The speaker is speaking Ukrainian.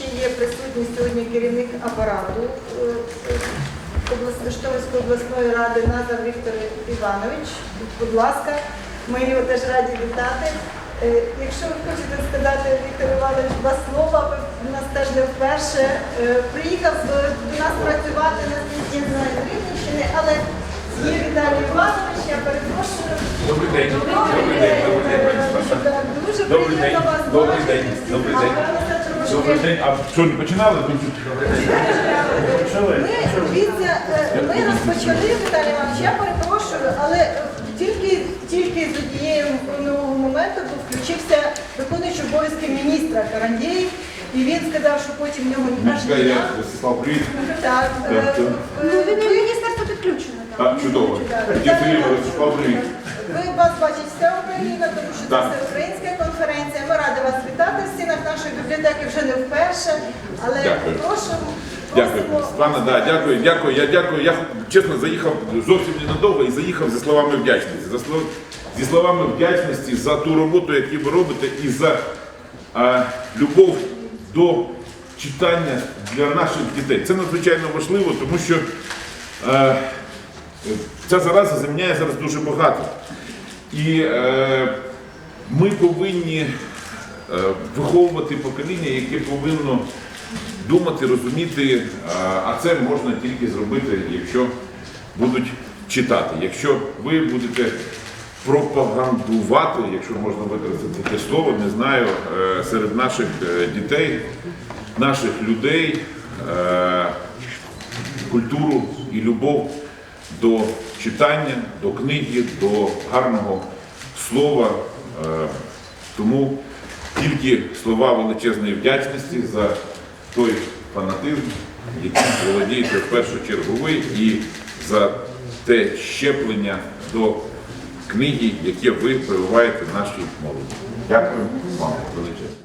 ще є присутній сьогодні керівник апарату е, е, обласної ради Назар Віктор Іванович. Будь ласка, ми його теж раді вітати. Е, Якщо ви хочете сказати, Віктор Іванович, два слова, ви в нас теж не вперше. Е, Приїхав до нас працювати на знаю, з Рівненщини, але є Віталій Іванович, я перепрошую. Добрий день. Добрий день. Добрий день, Дуже Добрий день. приємно вас Добрий бачити день. всіх. Добрий день. А що, не починали? Ми, дивіться, е, ми розпочали, Віталій Іванович, я перепрошую, але тільки, тільки з однієї нового моменту включився виконуючий обов'язки міністра Карандєєв, і він сказав, що потім в нього аж Чекай, я Ростислав, привіт. Так, е, Так, так. Ну, він і міністерство підключено там. Так, чудово. Тоді Сергій Ростислав, привіт. Ви вас бачить вся Україна, тому що це Так. всеукраїнська конференція. Ми раді вас вітати в стінах нашої бібліотеки вперше, але Дякую. прошу. Дякую, Світлана, да, дякую, дякую. Я дякую. Я чесно заїхав зовсім ненадовго і заїхав зі словами вдячності. За слов- зі словами вдячності за ту роботу, яку ви робите, і за а, любов до читання для наших дітей. Це надзвичайно важливо, тому що е, ця зараза заміняє зараз дуже багато. І е, ми повинні виховувати покоління, яке повинно думати, розуміти, а- а це можна тільки зробити, якщо будуть читати. Якщо ви будете пропагандувати, якщо можна використати таке слово, не знаю, е, серед наших е, дітей, наших людей е, культуру і любов до читання, до книги, до гарного слова. Е, Тому тільки слова величезної вдячності за той фанатизм, яким володієте в першу чергу ви, і за те щеплення до книги, яке ви прививаєте нашій молоді. Дякую вам величезно.